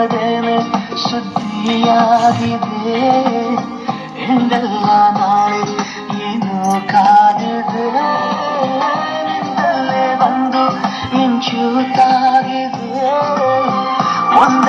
ಕದನ ಸುದ್ದಿಯಾಗಿದೆ ಎಂದಲ್ಲ ನಾಳೆ ಏನು ಕಾದಿದೆ? ಬಂದು ಇಂಚು ತಾಗಿದೆ ಒಂದ